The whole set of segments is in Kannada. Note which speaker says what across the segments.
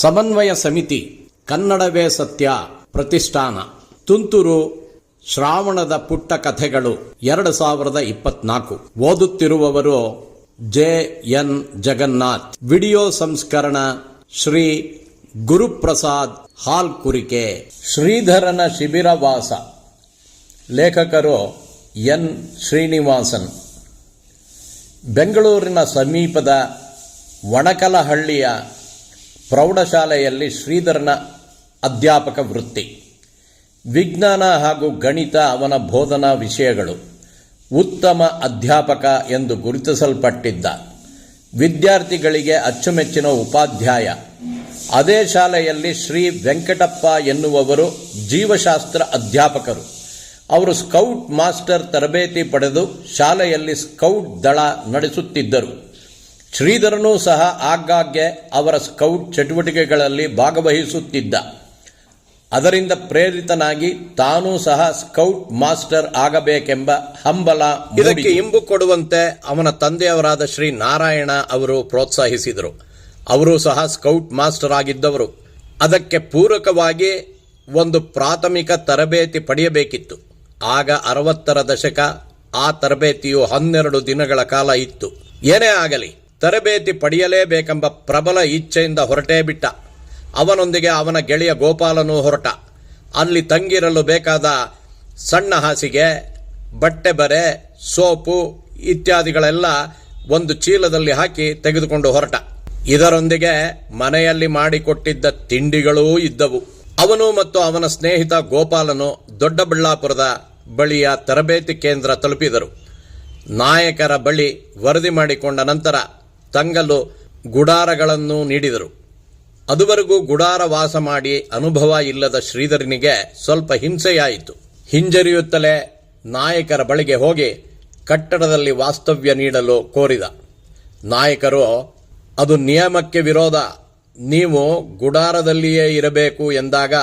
Speaker 1: ಸಮನ್ವಯ ಸಮಿತಿ ಕನ್ನಡವೇ ಸತ್ಯ ಪ್ರತಿಷ್ಠಾನ. ತುಂತುರು ಶ್ರಾವಣದ ಪುಟ್ಟ ಕಥೆಗಳು ಎರಡು ಸಾವಿರದ ಇಪ್ಪತ್ನಾಲ್ಕು. ಓದುತ್ತಿರುವವರು ಜೆ ಎನ್ ಜಗನ್ನಾಥ್. ವಿಡಿಯೋ ಸಂಸ್ಕರಣ ಶ್ರೀ ಗುರುಪ್ರಸಾದ್ ಹಾಲ್ ಕುರಿಕೆ ಶ್ರೀಧರನ ಶಿಬಿರವಾಸ. ಲೇಖಕರು ಎನ್ ಶ್ರೀನಿವಾಸನ್. ಬೆಂಗಳೂರಿನ ಸಮೀಪದ ವಣಕಲಹಳ್ಳಿಯ ಪ್ರೌಢಶಾಲೆಯಲ್ಲಿ ಶ್ರೀಧರನ ಅಧ್ಯಾಪಕ ವೃತ್ತಿ. ವಿಜ್ಞಾನ ಹಾಗೂ ಗಣಿತ ಅವನ ಬೋಧನಾ ವಿಷಯಗಳು ಉತ್ತಮ ಅಧ್ಯಾಪಕ ಎಂದು ಗುರುತಿಸಲ್ಪಟ್ಟಿದ್ದ. ವಿದ್ಯಾರ್ಥಿಗಳಿಗೆ ಅಚ್ಚುಮೆಚ್ಚಿನ ಉಪಾಧ್ಯಾಯ. ಅದೇ ಶಾಲೆಯಲ್ಲಿ ಶ್ರೀ ವೆಂಕಟಪ್ಪ ಎನ್ನುವವರು ಜೀವಶಾಸ್ತ್ರ ಅಧ್ಯಾಪಕರು. ಅವರು ಸ್ಕೌಟ್ ಮಾಸ್ಟರ್ ತರಬೇತಿ ಪಡೆದು ಶಾಲೆಯಲ್ಲಿ ಸ್ಕೌಟ್ ದಳ ನಡೆಸುತ್ತಿದ್ದರು. ಶ್ರೀಧರನೂ ಸಹ ಆಗಾಗ್ಗೆ ಅವರ ಸ್ಕೌಟ್ ಚಟುವಟಿಕೆಗಳಲ್ಲಿ ಭಾಗವಹಿಸುತ್ತಿದ್ದ. ಅದರಿಂದ ಪ್ರೇರಿತನಾಗಿ ತಾನೂ ಸಹ ಸ್ಕೌಟ್ ಮಾಸ್ಟರ್ ಆಗಬೇಕೆಂಬ ಹಂಬಲ ಇದಕ್ಕೆ ಇಂಬು ಕೊಡುವಂತೆ ಅವನ ತಂದೆಯವರಾದ ಶ್ರೀ ನಾರಾಯಣ ಅವರು ಪ್ರೋತ್ಸಾಹಿಸಿದರು. ಅವರು ಸಹ ಸ್ಕೌಟ್ ಮಾಸ್ಟರ್ ಆಗಿದ್ದವರು. ಅದಕ್ಕೆ ಪೂರಕವಾಗಿ ಒಂದು ಪ್ರಾಥಮಿಕ ತರಬೇತಿ ಪಡೆಯಬೇಕಿತ್ತು. ಆಗ ಅರವತ್ತರ ದಶಕ ಆ ತರಬೇತಿಯು ಹನ್ನೆರಡು ದಿನಗಳ ಕಾಲ ಇತ್ತು. ಏನೇ ಆಗಲಿ ತರಬೇತಿ ಪಡೆಯಲೇಬೇಕೆಂಬ ಪ್ರಬಲ ಇಚ್ಛೆಯಿಂದ ಹೊರಟೇ ಬಿಟ್ಟ. ಅವನೊಂದಿಗೆ ಅವನ ಗೆಳೆಯ ಗೋಪಾಲನೂ ಹೊರಟ. ಅಲ್ಲಿ ತಂಗಿರಲು ಬೇಕಾದ ಸಣ್ಣ ಹಾಸಿಗೆ, ಬಟ್ಟೆ ಬರೆ, ಸೋಪು ಇತ್ಯಾದಿಗಳೆಲ್ಲ ಒಂದು ಚೀಲದಲ್ಲಿ ಹಾಕಿ ತೆಗೆದುಕೊಂಡು ಹೊರಟ. ಇದರೊಂದಿಗೆ ಮನೆಯಲ್ಲಿ ಮಾಡಿಕೊಟ್ಟಿದ್ದ ತಿಂಡಿಗಳೂ ಇದ್ದವು. ಅವನು ಮತ್ತು ಅವನ ಸ್ನೇಹಿತ ಗೋಪಾಲನು ದೊಡ್ಡಬಳ್ಳಾಪುರದ ಬಳಿಯ ತರಬೇತಿ ಕೇಂದ್ರ ತಲುಪಿದರು. ನಾಯಕರ ಬಳಿ ವರದಿ ಮಾಡಿಕೊಂಡ ನಂತರ ತಂಗಲು ಗುಡಾರಗಳನ್ನು ನೀಡಿದರು. ಅದುವರೆಗೂ ಗುಡಾರ ವಾಸ ಮಾಡಿ ಅನುಭವ ಇಲ್ಲದ ಶ್ರೀಧರನಿಗೆ ಸ್ವಲ್ಪ ಹಿಂಸೆಯಾಯಿತು. ಹಿಂಜರಿಯುತ್ತಲೇ ನಾಯಕರ ಬಳಿಗೆ ಹೋಗಿ ಕಟ್ಟಡದಲ್ಲಿ ವಾಸ್ತವ್ಯ ನೀಡಲು ಕೋರಿದ. ನಾಯಕರು, ಅದು ನಿಯಮಕ್ಕೆ ವಿರೋಧ. ನೀವು ಗುಡಾರದಲ್ಲಿಯೇ ಇರಬೇಕು ಎಂದಾಗ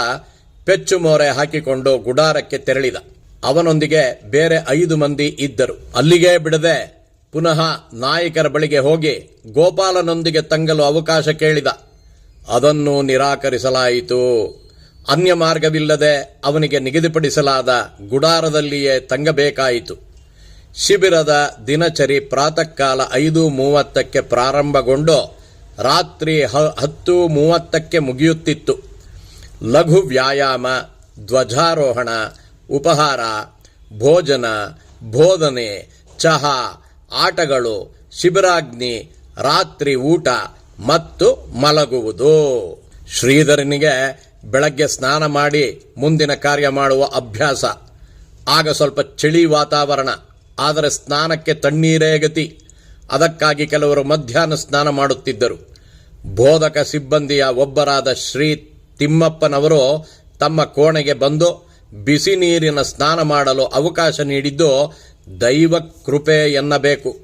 Speaker 1: ಪೆಚ್ಚು ಮೋರೆ ಹಾಕಿಕೊಂಡು ಗುಡಾರಕ್ಕೆ ತೆರಳಿದ. ಅವನೊಂದಿಗೆ ಬೇರೆ ಐದು ಮಂದಿ ಇದ್ದರು. ಅಲ್ಲಿಗೆ ಬಿಡದೆ ಪುನಃ ನಾಯಕರ ಬಳಿಗೆ ಹೋಗಿ ಗೋಪಾಲನೊಂದಿಗೆ ತಂಗಲು ಅವಕಾಶ ಕೇಳಿದ. ಅದನ್ನು ನಿರಾಕರಿಸಲಾಯಿತು. ಅನ್ಯ ಮಾರ್ಗವಿಲ್ಲದೆ ಅವನಿಗೆ ನಿಗದಿಪಡಿಸಲಾದ ಗುಡಾರದಲ್ಲಿಯೇ ತಂಗಬೇಕಾಯಿತು. ಶಿಬಿರದ ದಿನಚರಿ ಪ್ರಾತಃ ಕಾಲ ಐದು ಮೂವತ್ತಕ್ಕೆ ಪ್ರಾರಂಭಗೊಂಡು ರಾತ್ರಿ ಹತ್ತು ಮೂವತ್ತಕ್ಕೆ ಮುಗಿಯುತ್ತಿತ್ತು. ಲಘು ವ್ಯಾಯಾಮ, ಧ್ವಜಾರೋಹಣ, ಉಪಹಾರ, ಭೋಜನ, ಬೋಧನೆ, ಚಹಾ ಆಟಗಳು, ಶಿಬಿರಾಗ್ನಿ, ರಾತ್ರಿ ಊಟ ಮತ್ತು ಮಲಗುವುದು. ಶ್ರೀಧರನಿಗೆ ಬೆಳಗ್ಗೆ ಸ್ನಾನ ಮಾಡಿ ಮುಂದಿನ ಕಾರ್ಯ ಮಾಡುವ ಅಭ್ಯಾಸ. ಆಗ ಸ್ವಲ್ಪ ಚಳಿ ವಾತಾವರಣ, ಆದರೆ ಸ್ನಾನಕ್ಕೆ ತಣ್ಣೀರೇ ಗತಿ. ಅದಕ್ಕಾಗಿ ಕೆಲವರು ಮಧ್ಯಾಹ್ನ ಸ್ನಾನ ಮಾಡುತ್ತಿದ್ದರು. ಬೋಧಕ ಸಿಬ್ಬಂದಿಯ ಒಬ್ಬರಾದ ಶ್ರೀ ತಿಮ್ಮಪ್ಪನವರು ತಮ್ಮ ಕೋಣೆಗೆ ಬಂದು ಬಿಸಿ ನೀರಿನ ಸ್ನಾನ ಮಾಡಲು ಅವಕಾಶ ನೀಡಿದ್ದು ದೈವ ಕೃಪೆ ಎನ್ನಬೇಕು.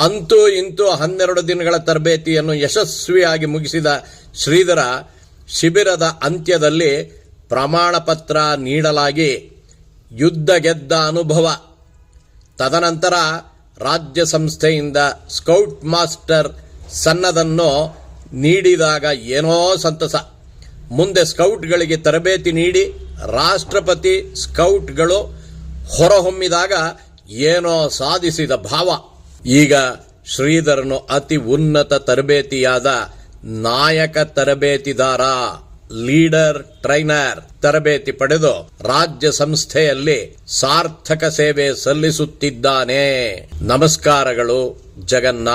Speaker 1: ಅಂತೂ ಇಂತೂ ಹನ್ನೆರಡು ದಿನಗಳ ತರಬೇತಿಯನ್ನು ಯಶಸ್ವಿಯಾಗಿ ಮುಗಿಸಿದ ಶ್ರೀಧರ ಶಿಬಿರದ ಅಂತ್ಯದಲ್ಲಿ ಪ್ರಮಾಣ ಪತ್ರ ನೀಡಲಾಗಿ ಯುದ್ಧ ಗೆದ್ದ ಅನುಭವ. ತದನಂತರ ರಾಜ್ಯ ಸಂಸ್ಥೆಯಿಂದ ಸ್ಕೌಟ್ ಮಾಸ್ಟರ್ ಸನ್ನದನ್ನು ನೀಡಿದಾಗ ಏನೋ ಸಂತಸ. ಮುಂದೆ ಸ್ಕೌಟ್ಗಳಿಗೆ ತರಬೇತಿ ನೀಡಿ ರಾಷ್ಟ್ರಪತಿ ಸ್ಕೌಟ್ಗಳು ಹೊರಹೊಮ್ಮಿದಾಗ ಏನೋ ಸಾಧಿಸಿದ ಭಾವ. ಈಗ ಶ್ರೀಧರನು ಅತಿ ಉನ್ನತ ತರಬೇತಿಯಾದ ನಾಯಕ ತರಬೇತಿದಾರ, ಲೀಡರ್, ಟ್ರೈನರ್ ತರಬೇತಿ ಪಡೆದು ರಾಜ್ಯ ಸಂಸ್ಥೆಯಲ್ಲಿ ಸಾರ್ಥಕ ಸೇವೆ ಸಲ್ಲಿಸುತ್ತಿದ್ದಾನೆ. ನಮಸ್ಕಾರಗಳು, ಜಗನ್ನಾಥ್.